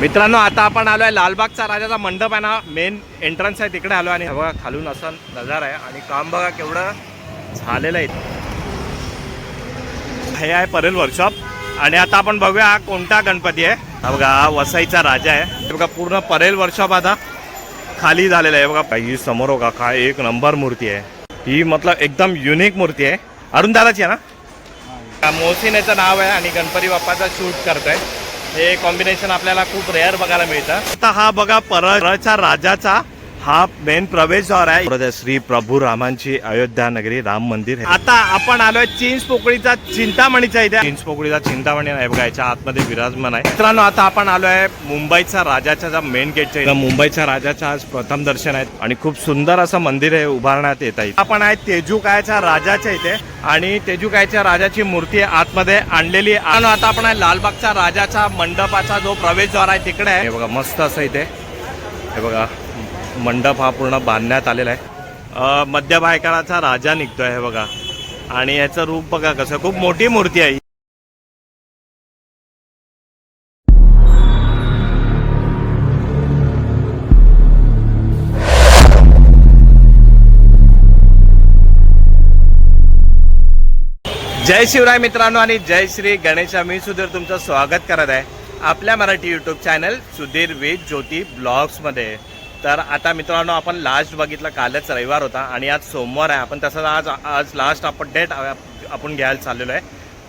मित्रांनो आता आपण आलो आहे लालबागचा राजाचा मंडप आहे ना मेन एंट्रन्स आहे तिकडे आलो आणि हे बघा खालून असा नजारा आहे. आणि काम बघा केवढं झालेलं आहे. हे आहे परेल वर्कशॉप आणि आता आपण बघूया हा कोणता गणपती आहे. हा बघा हा राजा आहे. बघा पूर्ण परेल वर्कशॉप आता खाली झालेलं आहे. बघा ही समोर बघा काय एक नंबर मूर्ती आहे. ही मतलब एकदम युनिक मूर्ती आहे. अरुण दादाची आहे ना? मोसिनेचं नाव आहे आणि गणपती बाप्पाचा शूट करतोय. हे कॉम्बिनेशन आपल्याला खूप रेअर बघायला मिळतं. आता हा बघा परळचा राजाचा हा मेन प्रवेशद्वार आहे. श्री प्रभू रामांची अयोध्या नगरी राम मंदिर आहे. आता आपण आलोय चिंच पोकळीचा चिंतामणीच्या इथे. चिंच पोकळीचा चिंतामणी आहे बघा याच्या आतमध्ये विराजमान आहे. मित्रांनो आता आपण आलोय मुंबईचा राजाच्या मेन गेटच्या इथं. मुंबईच्या राजाचं आज प्रथम दर्शन आहे आणि खूप सुंदर असं मंदिर आहे उभारण्यात येत आहे. आपण आहे तेजूकायच्या राजाच्या इथे आणि तेजूकायच्या राजाची मूर्ती आतमध्ये आणलेली आणि आता आपण आहे लालबागच्या राजाचा मंडपाचा जो प्रवेशद्वार आहे तिकडे आहे. हे बघा मस्त असं इथे. हे बघा मंडप हा पूर्ण बांधण्यात आलेला आहे. मध्य बायकाळाचा राजा निघतोय हे बघा. आणि याचं रूप बघा कसं खूप मोठी मूर्ती आहे. जय शिवराय मित्रांनो आणि जय श्री गणेशा. मी सुधीर तुमचं स्वागत करत आहे. आपल्या Marathi YouTube channel Sudhir with Jyoti ब्लॉग्समध्ये. तर आता मित्रांनो आपण लास्ट बघितलं कालच रविवार होता आणि आज सोमवार आहे. आपण तसं आज आज लास्ट अपडेट आपण घ्यायला चाललेलो आहे.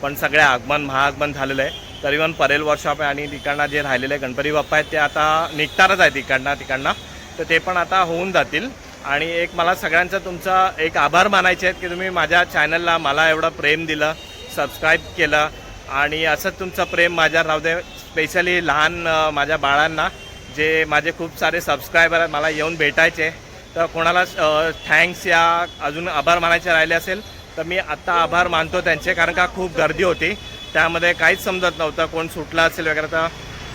पण सगळे आगमन महाआगमन झालेलं आहे. तरी पण परेल वर्कशॉप आहे आणि तिकडनं जे राहिलेले गणपती बाप्पा आहेत ते आता निघतारच आहे तिकडनं तिकडनं. तर ते पण आता होऊन जातील. आणि एक मला सगळ्यांचं तुमचा एक आभार मानायचे आहेत की तुम्ही माझ्या चॅनलला मला एवढं प्रेम दिलं सबस्क्राईब केलं. आणि असंच तुमचं प्रेम माझ्या राहू दे स्पेशली लहान माझ्या बाळांना. जे माझे खूप सारे सबस्क्रायबर आहेत मला येऊन भेटायचे. तर कोणाला थँक्स या अजून आभार मानायचे राहिले असेल तर मी आत्ता आभार मानतो त्यांचे कारण का खूप गर्दी होती. त्यामध्ये काहीच समजत नव्हतं कोण सुटलं असेल वगैरे तर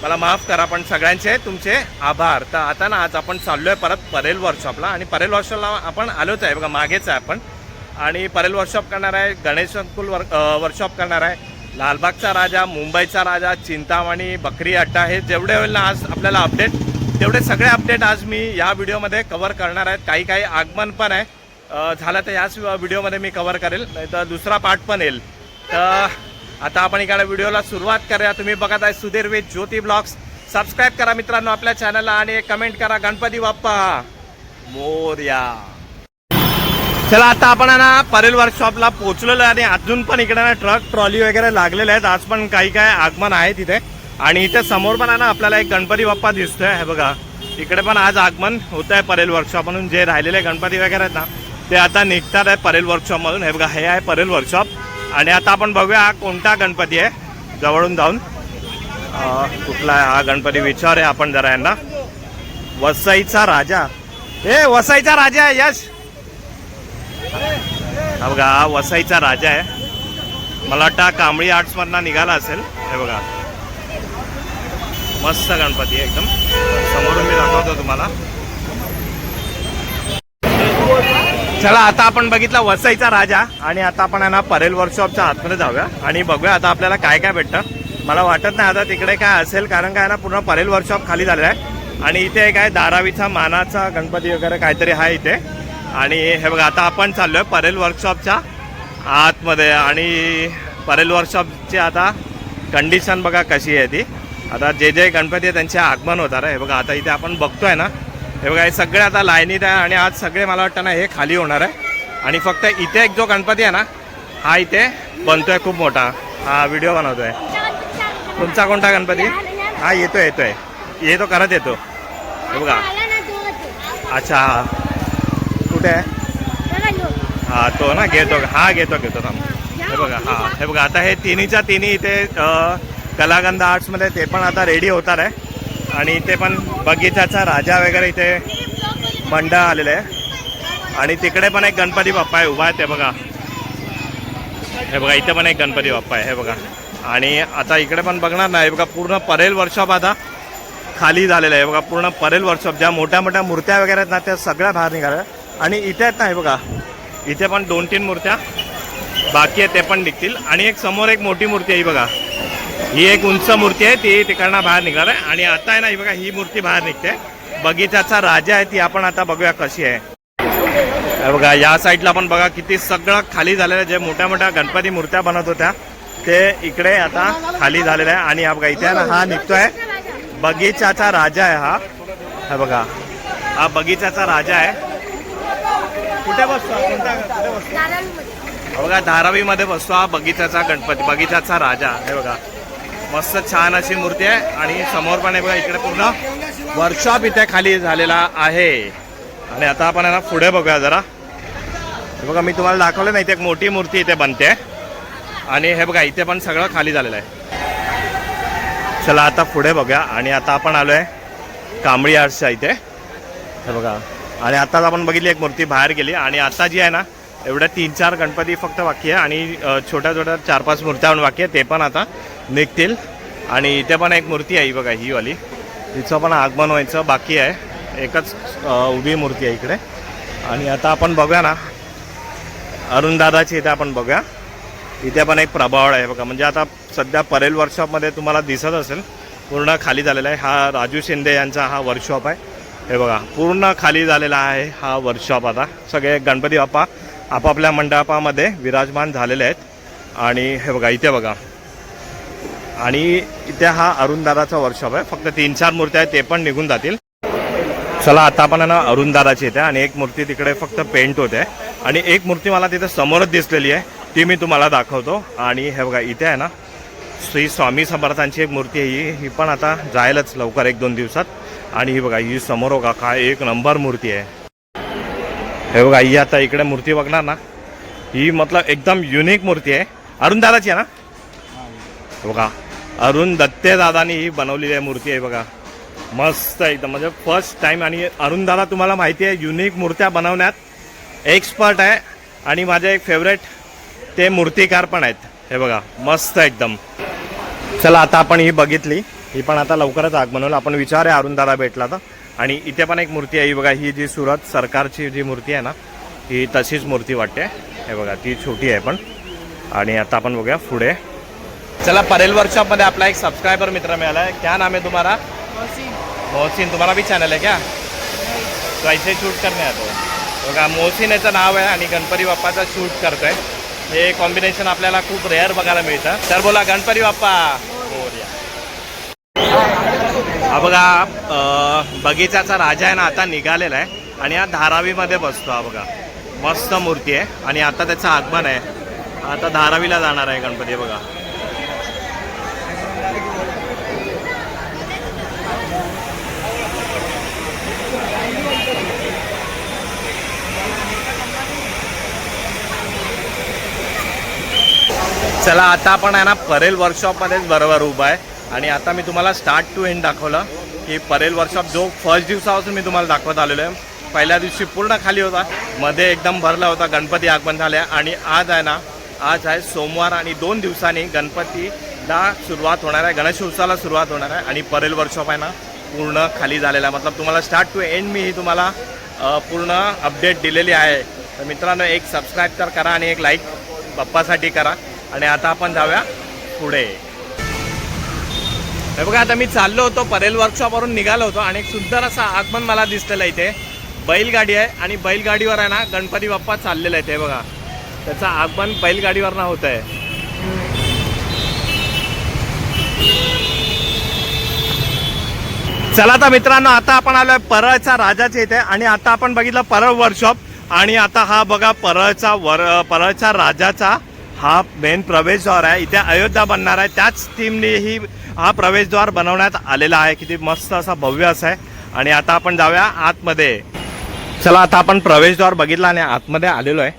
मला माफ करा पण सगळ्यांचे तुमचे आभार. तर आता ना आज आपण चाललो आहे परत परेल वर्कशॉपला आणि परेल वर्कशॉपला आपण आलोच आहे बघा मागेच आहे आपण. आणि परेल वर्कशॉप करणार आहे गणेश अंकुल वर्क वर्कशॉप करणार आहे. लालबागचा राजा मुंबईचा राजा चिंतामणी बकरी अड्डा हे जेवढे होईल ना आज आपल्याला अपडेट तेवढे सगळे अपडेट आज मी या व्हिडिओमध्ये कवर करणार आहेत काही काही आगमन पण आहे. झालं तर याच व्हिडिओमध्ये मी कव्हर करेल नाही तर दुसरा पार्ट पण येईल. तर आता आपण इकडे व्हिडिओला सुरुवात करूया. तुम्ही बघत आहे Sudhir with Jyoti blogs. Subscribe करा मित्रांनो आपल्या चॅनलला आणि एक कमेंट करा. गणपती बाप्पा मोर्या. चला आता आपण आहे ना परेल वर्कशॉपला पोहोचलेलो आहे आणि अजून पण इकडे ना ट्रक ट्रॉली वगैरे लागलेले आहेत. आज पण काही काय आगमन आहे तिथे. आणि इथे समोर पण आहे ना आपल्याला एक गणपती बाप्पा दिसतोय. हे बघा इकडे पण आज आगमन होत आहे परेल वर्कशॉप म्हणून. जे राहिलेले गणपती वगैरे आहेत ना ते आता निघतात आहे परेल वर्कशॉप मधून. हे बघा हे आहे परेल वर्कशॉप आणि आता आपण बघूया हा कोणता गणपती आहे जवळून जाऊन. कुठला आहे हा गणपती विचार आहे आपण जरा यांना. वसईचा राजा. ए वसईचा राजा आहे यश! हा बघा हा वसईचा राजा आहे. मला वाटतं कांबळी आर्ट्समधनं निघाला असेल. हे बघा. मस्त गणपती आहे एकदम. समोरून मी दाखवतो तुम्हाला. चला आता आपण बघितला वसईचा राजा आणि आता आपण आहे ना परेल वर्कशॉपच्या आतमध्ये जाऊया आणि बघूया आता आपल्याला काय काय भेटतं. मला वाटत नाही आता तिकडे काय असेल कारण काय ना पूर्ण परेल वर्कशॉप खाली झालेला आहे. आणि इथे काय धारावीचा मानाचा गणपती वगैरे काहीतरी आहे इथे. आणि हे बघा आता आपण चाललोय परेल वर्कशॉपच्या आतमध्ये. आणि परेल वर्कशॉपची आता कंडिशन बघा कशी आहे ती. आता जे जे गणपती आहे त्यांचे आगमन होतात हे बघा आता इथे आपण बघतोय ना. हे बघा हे सगळे आता लाईनीत आहे आणि आज सगळे मला वाटतं ना हे खाली होणार आहे. आणि फक्त इथे एक जो गणपती आहे ना हा इथे बनतोय खूप मोठा. हा व्हिडिओ बनवतोय. तुमचा कोणता गणपती? हा येतोय येतोय. येतो करत येतो. हे बघा. अच्छा हा. आहे हा तो ना घेतो. हा घेतो घेतो. थांब. हे बघा हा. हे बघा आता हे तिन्हीच्या तिन्ही इथे कलागंध आर्ट्समध्ये ते पण आता रेडी होतात आहे. आणि इथे पण बगीचाचा राजा वगैरे इथे मंडळ आलेलं आहे. आणि तिकडे पण एक गणपती बाप्पा आहे उभा आहे ते बघा. हे बघा इथे पण एक गणपती बाप्पा आहे हे बघा. आणि आता इकडे पण बघणार ना हे बघा पूर्ण परेल वर्कशॉप आता खाली झालेलं आहे. बघा पूर्ण परेल वर्कशॉप ज्या मोठ्या मोठ्या मूर्त्या वगैरे आहेत ना त्या सगळ्या बाहेर निघाल्या. आणि इथे आहेत ना हे बघा. इथे पण दोन तीन मूर्त्या. बाकी आहेत ते पण निघतील. आणि एक समोर एक मोठी मूर्ती आहे ही बघा. ही एक उंच मूर्ती आहे ती तिकडनं बाहेर निघणार आहे. आणि आता आहे ना ही बघा ही मूर्ती बाहेर निघते. बगीचाचा राजा आहे ती आपण आता बघूया कशी आहे. हे बघा या साईडला पण बघा किती सगळं खाली झालेलं आहे. जे मोठ्या मोठ्या गणपती मूर्त्या बनत होत्या ते इकडे आता खाली झालेलं आहे. आणि हा बघा इथे ना हा निघतोय. बगीचाचा राजा आहे हा. हा बघा हा बगीचाचा राजा आहे. कुठे बसतो? हा? कोणत्या कुठे बसतो? हा बघा धारावीमध्ये बसतो हा बगीचाचा गणपती बगीचाचा राजा. हे बघा. मस्त छान अशी मूर्ती आहे आणि समोर पण आहे बघा इकडे पूर्ण वर्कशॉप इथे खाली झालेला आहे. आणि आता आपण आहे ना पुढे बघूया जरा. हे बघा मी तुम्हाला दाखवलं नाही इथे एक मोठी मूर्ती इथे बनते. आणि हे बघा इथे पण सगळं खाली झालेलं आहे. चला आता पुढे बघूया. आणि आता आपण आलोय कांबळी आर्ट्सच्या इथे. हे बघा. आणि आताच आपण बघितली एक मूर्ती बाहेर गेली आणि आता जी आहे ना एवढ्या तीन चार गणपती फक्त बाकी आहे आणि छोट्या छोट्या चार पाच मूर्त्या पण बाकी आहे ते पण आता निघतील. आणि इथे पण एक मूर्ती आहे ही बघा ही वाली. तिचं पण आगमन व्हायचं बाकी आहे. एकच उभी मूर्ती आहे इकडे. आणि आता आपण बघूया ना अरुणदादाची इथे आपण बघूया. इथे पण एक प्रभाव आहे बघा म्हणजे आता सध्या परेल वर्कशॉपमध्ये तुम्हाला दिसत असेल पूर्ण खाली झालेला आहे. हा राजू शिंदे यांचा हा वर्कशॉप आहे. हे बघा पूर्ण खाली झालेला आहे हा वर्कशॉप आता. सगळे गणपती बाप्पा आपापल्या मंडपामध्ये विराजमान झालेले आहेत. आणि हे बघा इथे बघा. आणि इथे हा अरुणदाराचा वर्कशॉप आहे. फक्त तीन चार मूर्त्या आहेत ते पण निघून जातील. चला आता आपण आहे ना अरुणदाराची येते आणि एक मूर्ती तिकडे फक्त पेंट होते. आणि एक मूर्ती मला तिथे समोरच दिसलेली आहे ती मी तुम्हाला दाखवतो. आणि हे बघा इथे आहे ना श्री स्वामी समर्थांची एक मूर्ती आहे ही. ही पण आता जायलच लवकर एक दोन दिवसात. आणि ही बघा ही समोर बघा काय एक नंबर मूर्ती आहे. हे बघा ही आता इकडे मूर्ती बघणार ना? ही मतलब एकदम युनिक मूर्ती आहे. अरुणदादाची आहे ना? बघा अरुण दत्ते दादानी ही बनवलेली आहे मूर्ती आहे बघा. मस्त एकदम. म्हणजे फर्स्ट टाइम आणि अरुणदादा तुम्हाला माहिती आहे युनिक मूर्त्या बनवण्यात एक्सपर्ट आहे. आणि माझे एक फेवरेट ते मूर्तिकार पण आहेत. हे बघा मस्त एकदम. चला आता आपण ही बघितली. ही पण आता लवकरच आगमन होईल आपण विचार आहे अरुणदादा भेटला तर. आणि इथे पण एक मूर्ती आहे ही बघा ही जी सुरत सरकारची जी मूर्ती आहे ना ही तशीच मूर्ती वाटते. हे बघा ती छोटी आहे पण. आणि आता आपण बघूया पुढे. चला परेल वर्कशॉपमध्ये आपला एक सबस्क्राइबर मित्र मिळाला है क्या नाम है तुम्हारा मोहसिन. तुम्हारा भी चॅनल आहे क्या? तो ऐसे शूट करणे आतो बघा मोहसिन याचं नाव आहे आणि गणपती बाप्पाचा शूट करतोय. हे कॉम्बिनेशन आपल्याला खूप रेअर बघायला मिळतं. तर बोला गणपती बाप्पा. हा बघा बगीचाचा राजा आहे ना आता निघालेला आहे. आणि हा धारावीमध्ये बसतो हा बघा. मस्त मूर्ती आहे. आणि आता त्याचं आगमन आहे. आता धारावीला जाणार आहे गणपती बघा. चला आता आपण आहे ना परेल वर्कशॉपमध्येच बरोबर उभा आहे. आणि आता मी तुम्हाला स्टार्ट टू एंड दाखवलं की परेल वर्कशॉप जो फर्स्ट दिवसापासून मी तुम्हाला दाखवत आलेलो आहे. पहिल्या दिवशी पूर्ण खाली होता मध्ये एकदम भरला होता गणपती आगमन झाल्या आणि आज आहे ना आज आहे सोमवार आणि दोन दिवसांनी गणपतीला सुरुवात होणार आहे गणेशोत्सवाला सुरुवात होणार आहे आणि परेल वर्कशॉप आहे ना पूर्ण खाली झालेला आहे. मतलब तुम्हाला स्टार्ट टू एंड मी ही तुम्हाला पूर्ण अपडेट दिलेली आहे. तर मित्रांनो एक सबस्क्राईब तर करा आणि एक लाईक बाप्पासाठी करा. आणि आता आपण जाऊया पुढे. हे बघा आता मी चाललो होतो परेल वर्कशॉपवरून निघालो होतो आणि एक सुंदर असा आगमन मला दिसलेलं आहे इथे. बैलगाडी आहे आणि बैलगाडीवर आहे ना गणपती बाप्पा चाललेला आहे ते बघा. त्याचं आगमन बैलगाडीवर ना होत आहे. चला तर मित्रांनो आता आपण आलोय परळच्या राजाच्या इथे आणि आता आपण बघितलं परळ वर्कशॉप आणि आता हा बघा परळचा वर परळच्या राजाचा हा मेन प्रवेशद्वार आहे. इथे अयोध्या बनणार आहे. त्याच टीमने ही हा प्रवेशद्वार बनवण्यात आलेला आहे. किती मस्त असा भव्य असा आहे. आणि आता आपण जाऊया आतमध्ये. चला आता आपण प्रवेशद्वार बघितला आणि आतमध्ये आलेलो आहे.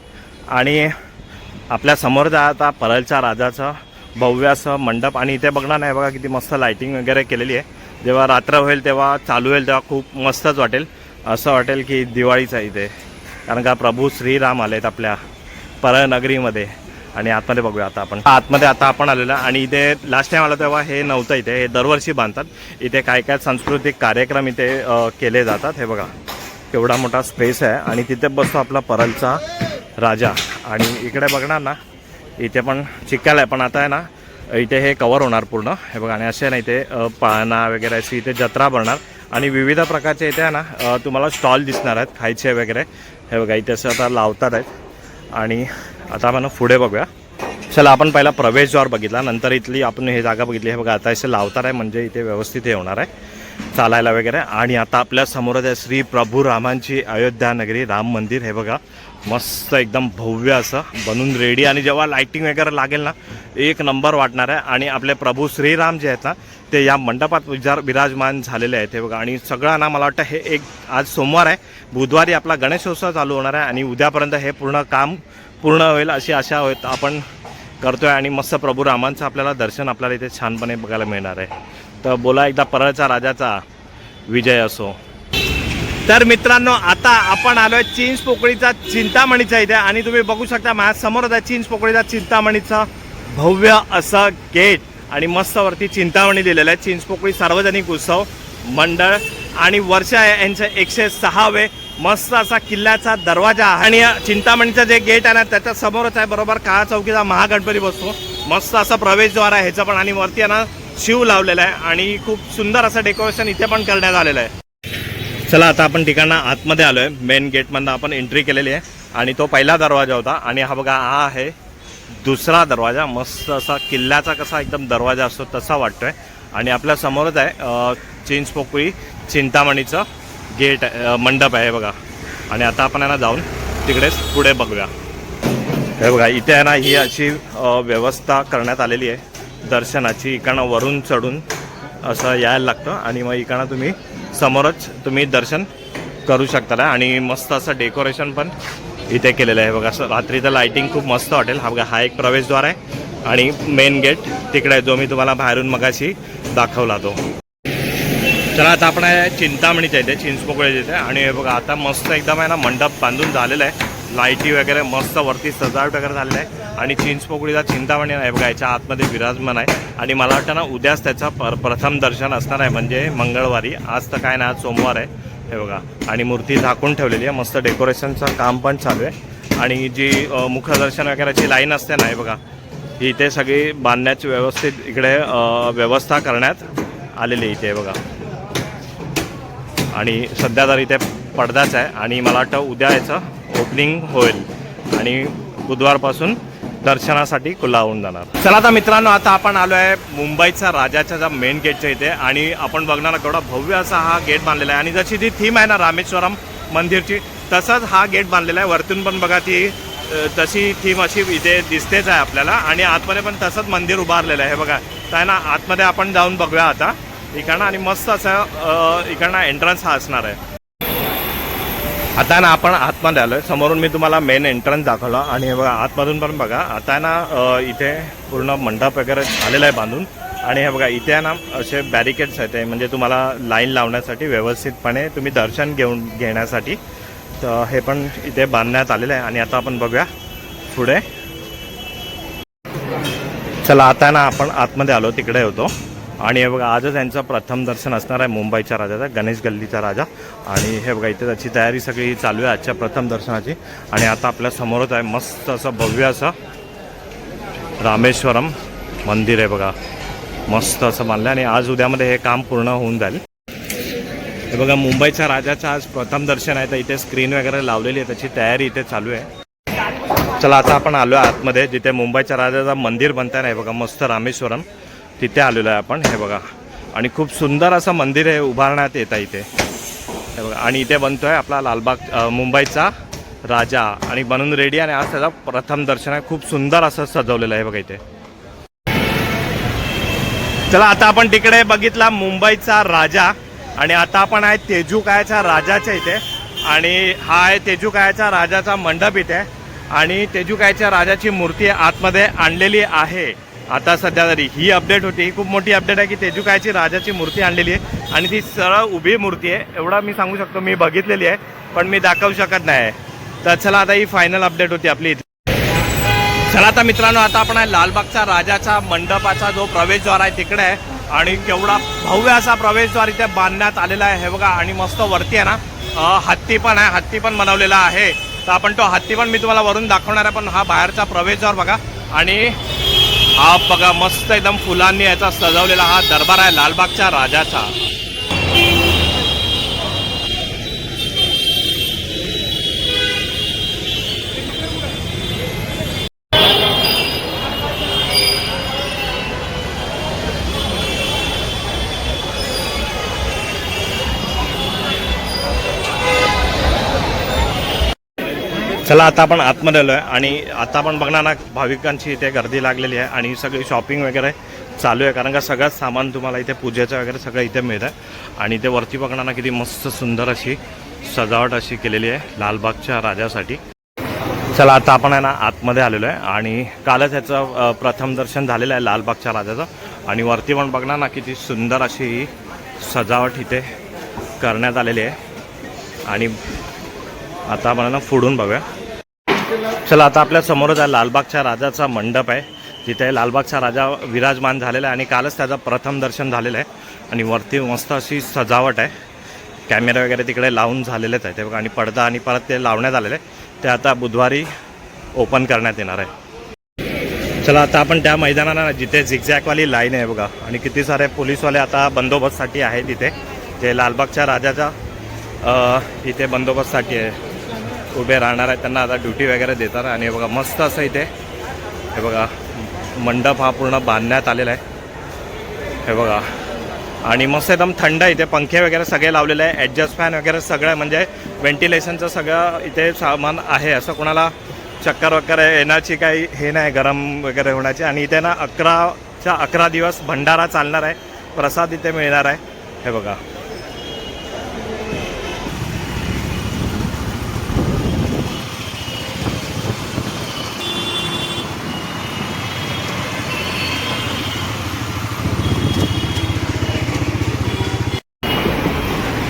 आणि आपल्यासमोर जा आता परळच्या राजाचं भव्य असं मंडप. आणि इथे बघणार नाही बघा किती मस्त लायटिंग वगैरे केलेली आहे. जेव्हा रात्र होईल तेव्हा चालू होईल तेव्हा खूप मस्तच वाटेल. असं वाटेल की दिवाळीचं इथे. कारण का प्रभू श्रीराम आलेत आपल्या परळनगरीमध्ये आणि आतमध्ये बघूया आता आपण. आतमध्ये आता आपण आलेलो आणि इथे लास्ट टाइम आलं तेव्हा हे नव्हतं इथे हे दरवर्षी बांधतात. इथे काय काय सांस्कृतिक कार्यक्रम इथे केले जातात हे बघा. केवढा मोठा स्पेस आहे. आणि तिथे बसतो आपला परलचा राजा. आणि इकडे बघणार ना इथे पण चिक्काल आहे. पण आता आहे ना इथे हे कवर होणार पूर्ण. हे बघा आणि असे ना इथे पाळणा वगैरे अशी इथे जत्रा भरणार. आणि विविध प्रकारचे इथे आहे ना तुम्हाला स्टॉल दिसणार आहेत खायचे वगैरे. हे बघा इथे असं आता लावतात आहेत. आणि आता आपण पुढे बघूया. चला आपण पहिला प्रवेशद्वार बघितला. नंतर इथली आपण हे जागा बघितली. हे बघा आता असे लावतार आहे म्हणजे इथे व्यवस्थित हे होणार आहे. चालायला वगैरे. आणि आता आपल्या समोरच आहे श्री प्रभू रामांची अयोध्या नगरी राम मंदिर. हे बघा मस्त एकदम भव्य असं बनून रेडी आणि जेव्हा लाईटिंग वगैरे लागेल ना एक नंबर वाटणार आहे. आणि आपले प्रभू श्रीराम जे आहेत ना ते या मंडपात विचार विराजमान झालेले आहेत. हे बघा आणि सगळं ना मला वाटतं हे एक आज सोमवार आहे. बुधवारी आपला गणेशोत्सव चालू होणार आहे. आणि उद्यापर्यंत हे पूर्ण काम पूर्ण होईल अशी आशा होत आपण करतोय आणि मस्त प्रभू रामांचं आपल्याला दर्शन आपल्याला इथे छानपणे बघायला मिळणार आहे. तर बोला एकदा परळचा राजाचा विजय असो. तर मित्रांनो आता आपण आलोय चिंच पोकळीचा चिंतामणीचा इथे आणि तुम्ही बघू शकता माझ्या समोरच आहे चिंच पोकळीचा चिंतामणीचा भव्य असं गेट आणि मस्त वरती चिंतामणी दिलेलं आहे. चिंच पोकळी सार्वजनिक उत्सव मंडळ आणि वर्ष यांचं एकशे सहावे मस्त असा किल्ल्याचा दरवाजा आणि चिंतामणीचं जे गेट आहे ना त्याच्या समोरच आहे बरोबर काळा चौकीचा महागणपती बसतो. मस्त असा प्रवेशद्वार आहे ह्याचं पण आणि वरती आहे ना शिव लावलेला आहे आणि खूप सुंदर असं डेकोरेशन इथे पण करण्यात आलेलं आहे. चला आता आपण ठिकाणा आतमध्ये आलो आहे मेन गेटमधनं आपण एंट्री केलेली आहे आणि तो पहिला दरवाजा होता आणि हा बघा हा आहे दुसरा दरवाजा. मस्त असा किल्ल्याचा कसा एकदम दरवाजा असतो तसा वाटतोय. आणि आपल्या समोरच आहे चिंचपोकळी चिंतामणीचं. गेट आहे, मंडप आहे बघा. आणि आता आपण आहे ना जाऊन तिकडेच पुढे बघूया. हे बघा इथे आहे ना ही अशी व्यवस्था करण्यात आलेली आहे. दर्शनाची इकडनं वरून चढून असं यायला लागतं. आणि मग इकडनं तुम्ही समोरच तुम्ही दर्शन करू शकता आणि मस्त असं डेकोरेशन पण इथे केलेलं आहे. बघा असं रात्रीचं लाईटिंग खूप मस्त वाटेल हा बघा हा एक प्रवेशद्वार आहे. आणि मेन गेट तिकडे आहे जो मी तुम्हाला बाहेरून मगाशी दाखवला तो. तर आता आपण आहे चिंतामणीच्या इथे चिंचपोकळ्याच्या इथे. आणि हे बघा आता मस्त एकदम आहे ना मंडप बांधून झालेला आहे. लाईटी वगैरे मस्त वरती सजावट वगैरे झालेलं आहे. आणि चिंचपोकळीचा चिंतामणी आहे बघा याच्या आतमध्ये विराजमान आहे. आणि मला वाटतं ना उद्याच त्याचं पर प्रथम दर्शन असणार आहे म्हणजे मंगळवारी. आज तर काय ना आज सोमवार आहे. हे बघा आणि मूर्ती झाकून ठेवलेली आहे. मस्त डेकोरेशनचं काम पण चालू आहे. आणि जी मुखदर्शन वगैरेची लाईन असते ना हे बघा ही इथे सगळी बांधण्याची व्यवस्थित इकडे व्यवस्था करण्यात आलेली इथे बघा. आणि सध्या तर इथे पडदाच आहे. आणि मला वाटतं उद्या याचं ओपनिंग होईल. आणि बुधवारपासून दर्शनासाठी खुला होऊन जाणार. चला आता मित्रांनो आता आपण आलो आहे मुंबईचा राजाच्या ज्या मेन गेटच्या इथे. आणि आपण बघणार केवढा भव्य असा हा गेट बांधलेला आहे. आणि जशी ती थीम आहे ना रामेश्वरम मंदिरची तसंच हा गेट बांधलेला आहे. वरतून पण बघा ती तशी थीम अशी इथे दिसतेच आहे आपल्याला. आणि आतमध्ये पण तसंच मंदिर उभारलेलं आहे. हे बघा तर ना आतमध्ये आपण जाऊन बघूया आता. इकडनं आणि मस्त असं इकडनं एंट्रन्स हा असणार आहे. आता ना आपण आतमध्ये आलोय. समोरून मी तुम्हाला मेन एंट्रन्स दाखवला आणि हे बघा आतमधून पण बघा. आता ना इथे पूर्ण मंडप वगैरे झालेला आहे बांधून. आणि हे बघा इथे आहे ना असे बॅरिकेड्स आहेत म्हणजे तुम्हाला लाईन लावण्यासाठी व्यवस्थितपणे तुम्ही दर्शन घेऊन घेण्यासाठी. तर हे पण इथे बांधण्यात आलेलं आहे. आणि आता आपण बघूया पुढे. चला आता ना आपण आतमध्ये आलो तिकडे होतो. आणि हे बघा आजच यांचं प्रथम दर्शन असणार आहे मुंबईच्या राजाचा गणेश गल्लीचा राजा. आणि हे बघा इथे त्याची तयारी सगळी चालू आहे आजच्या प्रथम दर्शनाची. आणि आता आपल्या समोरच आहे मस्त असं भव्य असं रामेश्वरम मंदिर आहे बघा. मस्त असं मानलं आणि आज उद्यामध्ये हे काम पूर्ण होऊन जाईल. हे बघा मुंबईच्या राजाचं आज प्रथम दर्शन आहे. तर इथे स्क्रीन वगैरे लावलेली आहे. त्याची तयारी इथे चालू आहे. चला आता आपण आलो आहे आतमध्ये जिथे मुंबईच्या राजाचं मंदिर बनतं ना बघा मस्त रामेश्वरम. तिथे आलेलो आहे आपण हे बघा. आणि खूप सुंदर असं मंदिर आहे उभारण्यात येतं इथे. हे बघा. आणि इथे बनतोय आपला लालबाग मुंबईचा राजा आणि बनून रेडी आणि आज त्याचा प्रथम दर्शन आहे. खूप सुंदर असं सजवलेलं आहे बघा इथे. चला आता आपण तिकडे बघितला मुंबईचा राजा आणि आता आपण आहे तेजूकायाच्या राजाच्या इथे. आणि हा आहे तेजूकायाच्या राजाचा मंडप इथे. आणि तेजूकायाच्या राजाची मूर्ती आतमध्ये आणलेली आहे. आता सध्या तरी ही अपडेट होती. ही खूप मोठी अपडेट आहे की तेजुकायची राजाची मूर्ती आणलेली आहे. आणि ती सरळ उभी मूर्ती आहे. एवढा मी सांगू शकतो मी बघितलेली आहे पण मी दाखवू शकत नाही तर चला आता ही फायनल अपडेट होती आपली इथे. चला आता मित्रांनो आता आपण आहे लालबागचा राजाचा मंडपाचा जो प्रवेशद्वार आहे तिकडे आहे. आणि केवढा भव्य असा प्रवेशद्वार इथे बांधण्यात आलेला आहे. हे बघा आणि मस्त वरती आहे ना हत्ती पण आहे. हत्ती पण बनवलेला आहे. तर आपण तो हत्ती पण मी तुम्हाला वरून दाखवणार आहे पण हा बाहेरचा प्रवेशद्वार बघा. आणि हा बघा मस्त एकदम फुलांनी याचा सजवलेला हा दरबार आहे लालबागच्या राजाचा. चला आता आपण आतमध्ये आलो आहे आणि आता आपण बघणार ना भाविकांची इथे गर्दी लागलेली आहे आणि सगळी शॉपिंग वगैरे चालू आहे. कारण का सगळं सामान तुम्हाला इथे पूजेचं वगैरे सगळं इथे मिळतं. आणि इथे वरती बघणार ना किती मस्त सुंदर अशी सजावट अशी केलेली आहे लालबागच्या राजासाठी. चला आता आपण आहे ना आतमध्ये आलेलो आहे. आणि कालच याचं प्रथम दर्शन झालेलं आहे लालबागच्या राजाचं. आणि वरती पण बघणार ना किती सुंदर अशी ही सजावट इथे करण्यात आलेली आहे. आणि आता आपण ना फोडून बघूया. चला आता आपल्या समोरच आहे लालबागच्या राजाचा मंडप आहे. तिथे लालबागचा राजा विराजमान झालेला आहे आणि कालच त्याचं प्रथम दर्शन झालेलं आहे. आणि वरती मस्त अशी सजावट आहे. कॅमेरा वगैरे तिकडे लावून झालेलेच आहे. ते बघा आणि पडदा आणि परत ते लावण्यात आलेले आहे ते आता बुधवारी ओपन करण्यात येणार आहे. चला आता आपण त्या मैदानाला जिथे झिकझॅकवाली लाईन आहे बघा. आणि किती सारे पोलीसवाले आता बंदोबस्तसाठी आहे तिथे. ते लालबागच्या राजाचा इथे बंदोबस्तसाठी आहे. उभे राहणार आहेत. त्यांना आता ड्युटी वगैरे देतात आणि हे बघा मस्त असं इथे हे बघा मंडप हा पूर्ण बांधण्यात आलेला आहे. हे बघा. आणि मस्त एकदम थंड इथे. पंखे वगैरे सगळे लावलेले आहे. ॲडजस्ट फॅन वगैरे सगळं म्हणजे व्हेंटिलेशनचं सगळं इथे सामान आहे. असं कोणाला चक्कर वगैरे येण्याची काही हे नाही गरम वगैरे होण्याची. आणि इथे ना अकराच्या अकरा दिवस भंडारा चालणार आहे. प्रसाद इथे मिळणार आहे. हे बघा.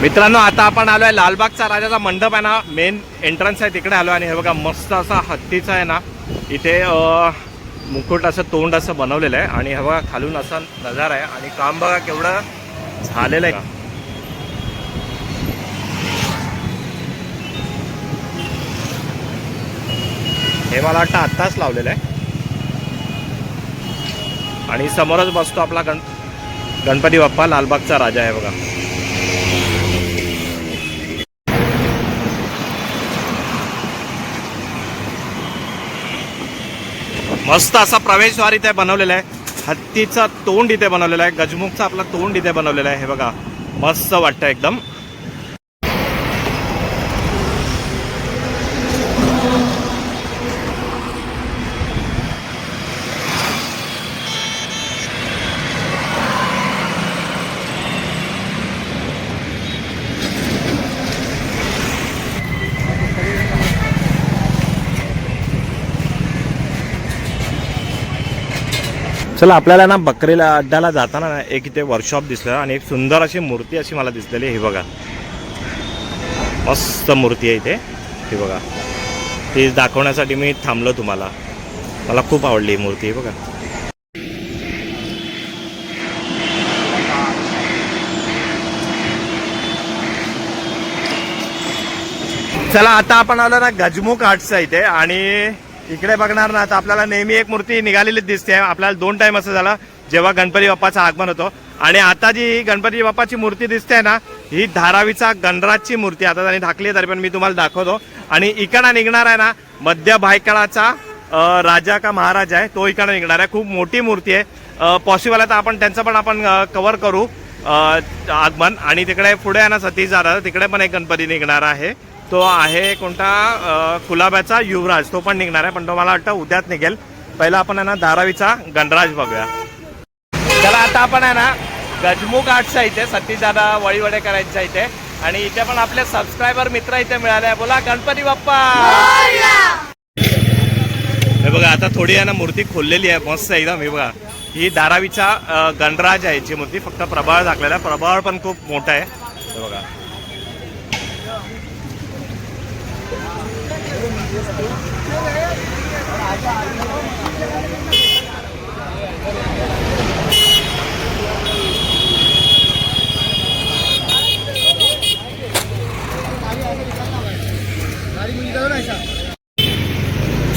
मित्रांनो आता आपण आलो आहे लालबागचा राजाचा मंडप आहे ना मेन एंट्रन्स आहे तिकडे आलो आणि हे बघा मस्त असा हत्तीचा आहे ना इथे मुकुट असं तोंड असं बनवलेलं आहे आणि हे बघा खालून असा नजारा आहे आणि काम बघा केवढं झालेलं आहे. हे मला वाटतं आत्ताच लावलेलं आहे. आणि समोरच बसतो आपला गण गणपती बाप्पा लालबागचा राजा आहे बघा. मस्त असा प्रवेशद्वार इथे बनवलेला आहे. हत्तीचा तोंड इथे बनवलेला आहे. गजमुखचा आपला तोंड इथे बनवलेला आहे. हे बघा मस्त वाटतं एकदम. चला आपल्याला ना बकरीला अड्ड्याला जाताना ना एक इथे वर्कशॉप दिसलं आणि एक सुंदर अशी मूर्ती अशी मला दिसलेली हे ही बघा. मस्त मूर्ती आहे इथे ही बघा. ती दाखवण्यासाठी मी थांबलो तुम्हाला. मला खूप आवडली ही मूर्ती ही बघा. चला आता आपण आलो ना गजमुख आर्ट्सच्या इथे आणि इकडे बघणार ना तर आपल्याला नेहमी एक मूर्ती निघालेली दिसते. आपल्याला दोन टाइम असं झालं जेव्हा गणपती बाप्पाचं आगमन होतो. आणि आता जी गणपती बाप्पाची मूर्ती दिसते ना ही धारावीचा गणराजची मूर्ती आता त्यांनी ढाकली आहे तरी पण मी तुम्हाला दाखवतो. आणि इकडं निघणार आहे ना मध्य भायकाळाचा राजा का महाराज आहे तो इकडं निघणार आहे. खूप मोठी मूर्ती आहे. पॉसिबल आहे तर आपण त्यांचं पण आपण कवर करू आगमन. आणि तिकडे पुढे आहे ना सतीश दादा तिकडे पण एक गणपती निघणार आहे. तो आहे कोणता कुलाब्याचा युवराज. तो पण निघणार आहे पण तो मला वाटतं उद्याच निघेल. पहिला आपण आहे ना धारावीचा गणराज बघूया. चला आता आपण आहे ना गजमुख आर्टच्या इथे सतीश दादा वळीवडे करायच्या इथे. आणि इथे पण आपले सबस्क्रायबर मित्र इथे मिळाले. बोला गणपती बाप्पा! हे बघा आता थोडी आहे ना मूर्ती खोललेली आहे मस्त एकदम. हे बघा ही धारावीचा गणराज आहे याची मूर्ती फक्त प्रभाळ झाकलेला आहे. प्रभाळ पण खूप मोठा आहे. हे बघा.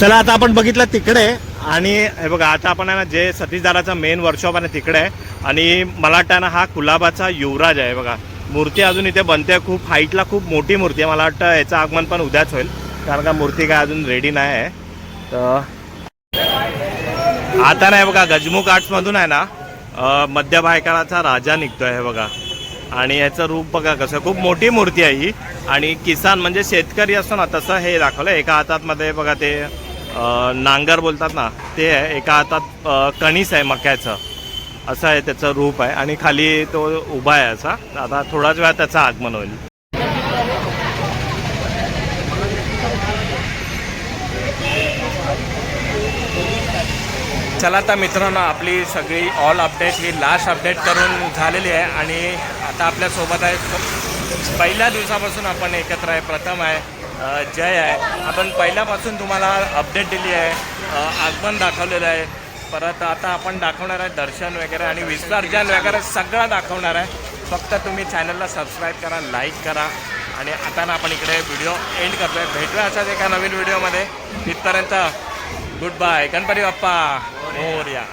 चला आता आपण बघितलं तिकडे आणि हे बघा आता आपण आहे ना जे सतीशदाराचा मेन वर्कशॉप आहे ना तिकडे आहे आणि मला वाटतं ना हा कुलाबाचा युवराज आहे बघा. मूर्ती अजून इथे बनते खूप हाईटला खूप मोठी मूर्ती आहे. मला वाटतं याचं आगमन पण उद्याच होईल. कारण का मूर्ती काय अजून रेडी नाही आहे. तर आता नाही बघा गजमुख आर्ट्समधून आहे ना मध्य भायकाळाचा राजा निघतोय हे बघा. आणि याचं रूप बघा कसं खूप मोठी मूर्ती आहे ही. आणि किसान म्हणजे शेतकरी असतो ना तसं हे दाखवलं एका हातात मध्ये बघा ते नांगर बोलतात ना ते आहे. एका हातात कणीस आहे मक्याचं. असं आहे त्याचं रूप आहे. आणि खाली तो उभा आहे असा. आता थोडाच वेळा त्याचं आगमन होईल. चला आता मित्रांनो आपली सगळी ऑल अपडेट ही लास्ट अपडेट करून झालेली आहे आणि आता आपल्यासोबत आहे. पहिल्या दिवसापासून आपण एकत्र आहे प्रथम आहे जय आहे. आपण पहिल्यापासून तुम्हाला अपडेट दिली आहे आगमन दाखवलेलं आहे. परत आता आपण दाखवणार आहे दर्शन वगैरे आणि विसर्जन वगैरे सगळं दाखवणार आहे. फक्त तुम्ही चॅनलला सबस्क्राईब करा लाईक करा आणि आता ना आपण इकडे व्हिडिओ एंड करतो आहे भेटूया असाच एका नवीन व्हिडिओमध्ये तिथपर्यंत गुड बाय गणपती बाप्पा मोर्या